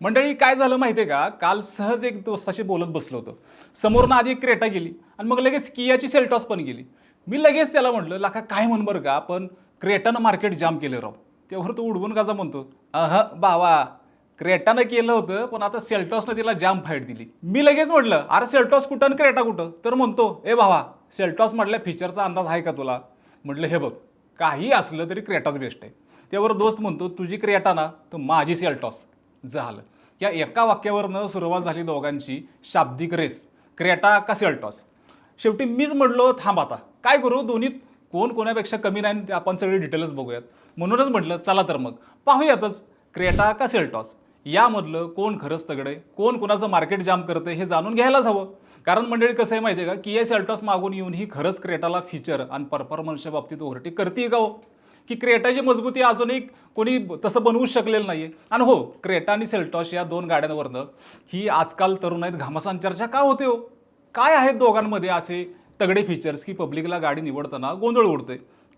मंडळी काय झालं माहिती आहे का? काल सहज एक दोस्ताशी बोलत बसलो होतो. समोरनं आधी एक क्रेटा गेली आणि मग लगेच कियाची सेल्टॉस पण गेली. मी लगेच त्याला म्हटलं लाका काय म्हण बरं का? पण क्रेटानं मार्केट जाम केलं राव. तेव्हा तो उडवून गाजा म्हणतो अह बावा क्रेटानं केलं होतं पण आता सेल्टॉसनं तिला जाम फाईट दिली. मी लगेच म्हटलं अरे सेल्टॉस कुठं आणि क्रेटा कुठं? तर म्हणतो ए भावा सेल्टॉस म्हटल्या फीचरचा अंदाज आहे का तुला? म्हटलं हे बघ काही असलं तरी क्रेटाच बेस्ट आहे. त्यावर दोस्त म्हणतो तुझी क्रेटा ना तर माझी सेल्टॉस. झालं. या एका वाक्यावरनं सुरुवात झाली दोघांची शाब्दिक रेस. क्रेटा का सेल्टॉस शेवटी मीच म्हटलो थांब आता. काय करू? दोन्हीत कोण कोणापेक्षा कमी नाही ते आपण सगळे डिटेल्स बघूयात. म्हणूनच म्हटलं चला तर मग. पाहूयातच. क्रेटा का सेल्टॉस यामधलं कोण खरंच तगडे कोण कोणाचं मार्केट जाम करतं हे जाणून घ्यायलाच हवं. कारण मंडळी कसं आहे माहिती आहे का? की या सेल्टॉस मागून येऊन ही खरंच क्रेटाला फीचर आणि परफॉर्मन्सच्या बाबतीत ओव्हरटेक करते का हो? की क्रेटाची मजबूती अजूनही कोणी तसं बनवूच शकलेलं नाही आणि हो क्रेटा आणि सेल्टॉश या दोन गाड्यांवरनं ही आजकाल तरुणाईत घामासान चर्चा का होते हो? काय आहेत दोघांमध्ये असे तगडे फीचर्स की पब्लिकला गाडी निवडताना गोंधळ उडते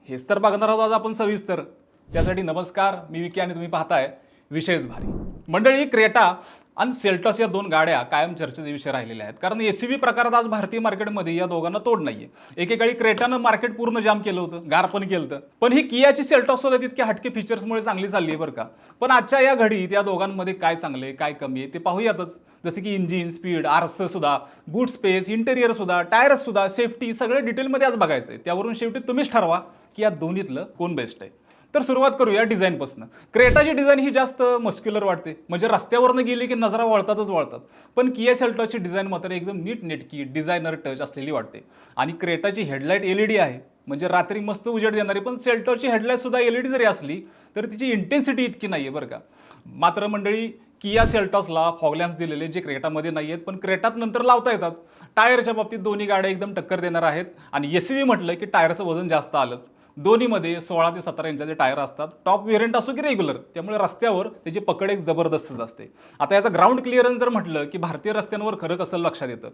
हेच तर बघणार आहोत आज आपण सविस्तर. त्यासाठी नमस्कार मी विकी आणि तुम्ही पाहताय विशेष भारी. मंडळी क्रेटा आणि सेल्टॉस या दोन गाड्या कायम चर्चेचे विषय राहिलेल्या आहेत. कारण एस प्रकारात आज भारतीय मार्केटमध्ये या दोघांना तोड नाहीये. एकेकाळी क्रेटानं मार्केट पूर्ण जाम केलं होतं गार पण केलं होतं. पण ही कियाची सेल्टॉस सुद्धा तितक्या हटके फीचर्समुळे चांगली चालली आहे बरं का. पण आजच्या या घडीत या दोघांमध्ये काय चांगले काय कमी आहे ते पाहूयातच. जसे की इंजिन स्पीड आरसं सुद्धा बूट स्पेस इंटेरियर सुद्धा टायर्स सुद्धा सेफ्टी सगळं डिटेलमध्ये आज बघायचं आहे त्यावरून शेवटी तुम्हीच ठरवा की या दोन्हीतलं कोण बेस्ट आहे. तर सुरुवात करूया डिझाईनपासून क्रेटाची डिझाईन ही जास्त मस्क्युलर वाटते. म्हणजे रस्त्यावरनं गेली की नजरा वळतातच वळतात. पण किया सेल्टॉची डिझाईन मात्र एकदम नीट नेटकी डिझायनर टच असलेली वाटते. आणि क्रेटाची हेडलाईट एल ई डी आहे. म्हणजे रात्री मस्त उजेड देणारी पण सेल्टॉची हेडलाईट सुद्धा एल ई डी जरी असली तर तिची इंटेन्सिटी इतकी नाही आहे बरं का. मात्र मंडळी किया सेल्टॉसला फॉगलॅम्प्स दिलेले जे क्रेटामध्ये नाही आहेत पण क्रेटात नंतर लावता येतात. टायरच्या बाबतीत दोन्ही गाड्या एकदम टक्कर देणार आहेत. आणि एस म्हटलं की टायरचं वजन जास्त आलंच. दोन्हीमध्ये सोळा ते सतरा इंचाचे टायर असतात टॉप व्हेरियंट असो की रेग्युलर त्यामुळे रस्त्यावर त्याची पकड एक जबरदस्तच असते. आता याचा ग्राउंड क्लिअरन्स जर म्हटलं की भारतीय रस्त्यांवर खरं कसं लक्षात येतं?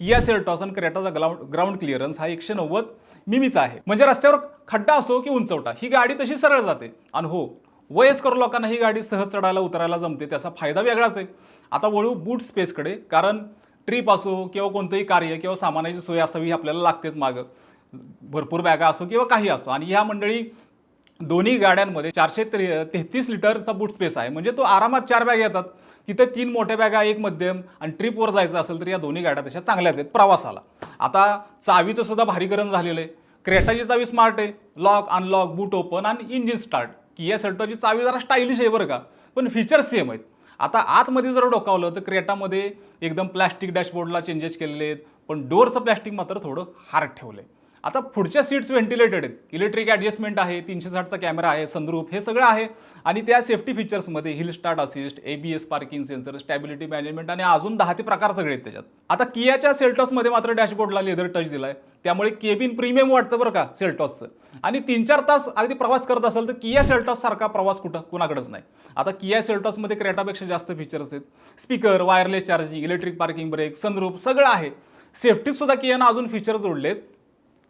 किया सेल्टॉस आणि क्रेटाचा ग्राउंड ग्राउंड क्लिअरन्स हा एकशे नव्वद मिमीचा आहे. म्हणजे रस्त्यावर खड्डा असो की उंचवटा ही गाडी तशी सरळ जाते. आणि हो वयस्कर लोकांना ही गाडी सहज चढायला उतरायला जमते त्याचा फायदा वेगळाच आहे. आता वळू बूट स्पेसकडे कारण ट्रीप असो किंवा कोणतंही कार्य किंवा सामानाची सोय असावी आपल्याला लागतेच मागं. भरपूर बॅगा असो किंवा काही असो. आणि ह्या मंडळी दोन्ही गाड्यांमध्ये चारशे त्रे तेहतीस लिटरचा बूट स्पेस आहे. म्हणजे तो आरामात चार बॅग येतात. तिथे तीन मोठ्या बॅगा एक मध्यम आणि ट्रिपवर जायचं असेल तर या दोन्ही गाड्या तशा चांगल्याच आहेत. प्रवासाला. आता चावीचं सुद्धा भारीकरण झालेलं आहे. क्रेटाची चावी स्मार्ट आहे. लॉक अनलॉक बूट ओपन आणि इंजिन स्टार्ट किया सेल्टोची चावी जरा स्टाईलिश आहे बरं का. पण फीचर्स सेम आहेत. आता आतमध्ये जर डोकावलं तर क्रेटामध्ये एकदम प्लॅस्टिक डॅशबोर्डला चेंजेस केलेले आहेत. पण डोअरचं प्लॅस्टिक मात्र थोडं हार्ड ठेवलं आहे आता पुढच्या सीट्स व्हेंटिलेटेड आहेत. इलेक्ट्रिक ॲडजस्टमेंट आहे तीनशे साठचा कॅमेरा आहे सनरूफ हे सगळं आहे. आणि त्या safety फीचर्समध्ये hill start assist A B S parking sensor stability management आणि अजून दहा ते प्रकार सगळे आहेत त्याच्यात. आता कियाच्या सेल्टॉसमध्ये मात्र डॅशबोर्डला लेदर टच दिला आहे त्यामुळे केबिन प्रीमियम वाटतं बरं का सेल्टॉसचं आणि तीन चार तास अगदी प्रवास करत असेल तर किया सेल्टॉस सारखा प्रवास कुठं? कुणाकडेच नाही. आता किया सेल्टॉसमध्ये क्रेटापेक्षा जास्त फीचर्स आहेत. Speaker wireless charging electric parking brake sunroof सगळं आहे. सेफ्टीसुद्धा कियानं अजून फीचर जोडलेत.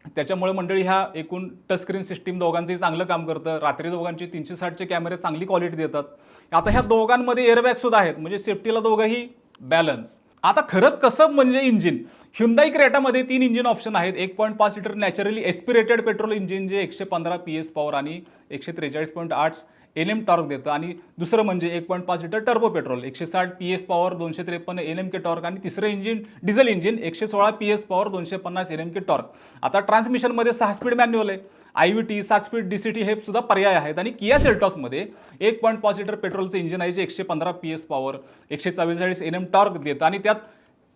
त्याच्यामुळे मंडळी ह्या एकूण टचस्क्रीन सिस्टीम दोघांचंही चांगलं काम करतं. रात्री दोघांचे तीनशे साठचे कॅमेरे चांगली क्वालिटी देतात. आता ह्या दोघांमध्ये एअरबॅगसुद्धा आहेत. म्हणजे सेफ्टीला दोघंही बॅलन्स आता खरं कसं म्हणजे इंजिन ह्युंदाई क्रेटामध्ये तीन इंजिन ऑप्शन आहेत. एक पॉईंट पाच litre naturally aspirated petrol engine जे एकशे पंधरा पी एस पॉवर आणि एकशे त्रेचाळीस पॉईंट आठ एन एम टॉर्क देतं. आणि दुसरं म्हणजे एक पॉईंट पाच लिटर टर्बो पेट्रोल एकशे साठ पी एस पॉवर दोनशे त्रेपन्न एन एम के टॉर्क आणि तिसरं इंजिन डिझेल इंजिन एकशे सोळा पी एस पॉवर दोनशे पन्नास एन एम के टॉर्क आता ट्रान्समिशनमध्ये सहा स्पीड मॅन्युअल आहे. आय व्ही टी सात स्पीड डी सी टी हे सुद्धा पर्याय आहेत. आणि किया सेल्टॉसमध्ये एक पॉईंट पाच लिटर पेट्रोलचं इंजिन आहे जे एकशे पंधरा पी एस पॉवर एकशे चव्वेचाळीस एन एम टॉर्क देतं. आणि त्यात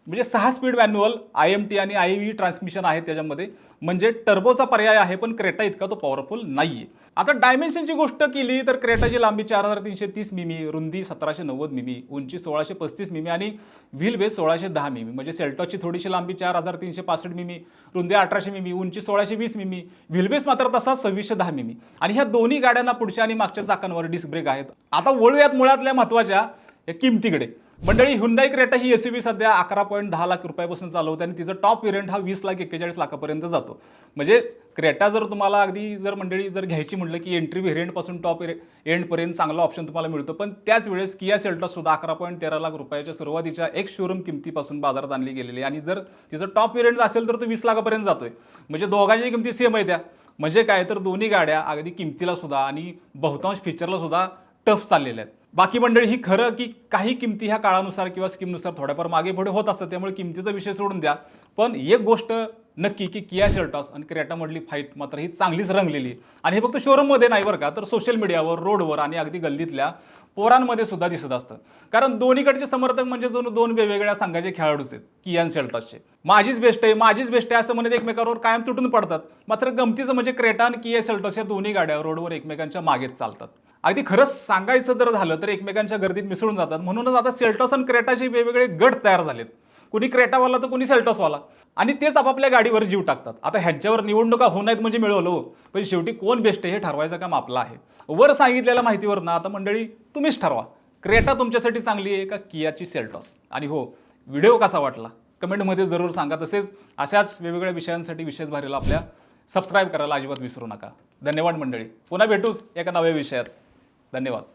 म्हणजे सहा speed manual I M T आणि आय व्ही ट्रान्समिशन आहे त्याच्यामध्ये. म्हणजे टर्बोचा पर्याय आहे पण क्रेटा इतका तो पॉवरफुल नाही आहे आता डायमेन्शनची गोष्ट केली तर क्रेटाची लांबी चार हजार तीनशे तीस मिमी रुंदी सतराशे नव्वद मिमी उंची सोळाशे पस्तीस मिमी आणि व्हील बेस सोळाशे दहा मिमी. म्हणजे सेल्टॉची थोडीशी लांबी चार हजार तीनशे पासष्ट मिमी रुंदी अठराशे मिमी उंची सोळाशे वीस मिमी व्हील बेस मात्र तसा सव्वीसशे दहा मिमी. आणि ह्या दोन्ही गाड्यांना पुढच्या आणि मागच्या चाकांवर डिस्क ब्रेक आहेत. आता वळूयात मुळातल्या महत्त्वाच्या या किमतीकडे. मंडळी हुंदाई क्रेटा ही एस सध्या अकरा पॉईंट दहा लाख रुपयापासून चालवते आणि तिचा टॉप वेरियंट हा वीस लाख एक्केचाळीस लाखापर्यंत जातो. म्हणजे क्रेटा जर तुम्हाला अगदी जर मंडळी जर घ्यायची म्हटलं की एंट्री व्हेरियंटपासून टॉप एंडपर्यंत चांगला ऑप्शन तुम्हाला मिळतो. पण त्याच वेळेस किया सेल्टासुद्धा अकरा पॉईंट तेरा लाख रुपयाच्या सुरुवातीच्या एक शोरूम किमतीपासून बाजारात आणली गेलेली आहे. आणि जर तिचं टॉप वेरियंट असेल तर तो वीस लाखापर्यंत जातोय. म्हणजे दोघांची किमती सेम आहे त्या. म्हणजे काय तर दोन्ही गाड्या अगदी किमतीला सुद्धा आणि बहुतांश फीचरला सुद्धा टफ चाललेल्या आहेत. बाकी मंडळी ही खरं की काही किमती ह्या काळानुसार किंवा स्कीमनुसार थोड्याफार मागे पुढे होत असतात त्यामुळे किमतीचा विषय सोडून द्या. पण एक गोष्ट नक्की की किया सेल्टॉस आणि क्रेटामधली फाईट मात्र ही चांगलीच रंगलेली आहे. आणि हे फक्त शोरूममध्ये नाही बरं का तर सोशल मीडियावर रोडवर आणि अगदी गल्लीतल्या पोरांमध्ये सुद्धा दिसत असतं. कारण दोन्हीकडचे समर्थक म्हणजे जणू दोन वेगवेगळ्या संघाचे खेळाडूच आहेत कियान सेल्टॉसचे माझीच बेस्ट आहे माझीच बेस्ट आहे असं म्हणत एकमेकांवर कायम तुटून पडतात. मात्र गमतीचं म्हणजे क्रेटा आणि किया सेल्टॉस या दोन्ही गाड्या रोडवर एकमेकांच्या मागेच चालतात. अगदी खरंच सांगायचं जर झालं तर एकमेकांच्या गर्दीत मिसळून जातात. म्हणूनच आता सेल्टॉस आणि क्रेटाचे वेगवेगळे गट तयार झालेत. कुणी क्रेटावाला तर कुणी सेल्टॉसवाला आणि तेच आपापल्या गाडीवर जीव टाकतात. आता ह्यांच्यावर निवडणुका होऊ नाहीत म्हणजे मिळवलं हो. पण शेवटी कोण बेस्ट आहे हे ठरवायचं काम आपलं आहे. वर सांगितलेल्या माहितीवर ना आता मंडळी तुम्हीच ठरवा. क्रेटा तुमच्यासाठी चांगली आहे का कियाची सेल्टॉस आणि हो व्हिडिओ कसा वाटला? कमेंटमध्ये जरूर सांगा. तसेच अशाच वेगवेगळ्या विषयांसाठी विशेष भारीला आपल्या सबस्क्राईब करायला अजिबात विसरू नका. धन्यवाद मंडळी. पुन्हा भेटूच एका नव्या विषयात. धन्यवाद.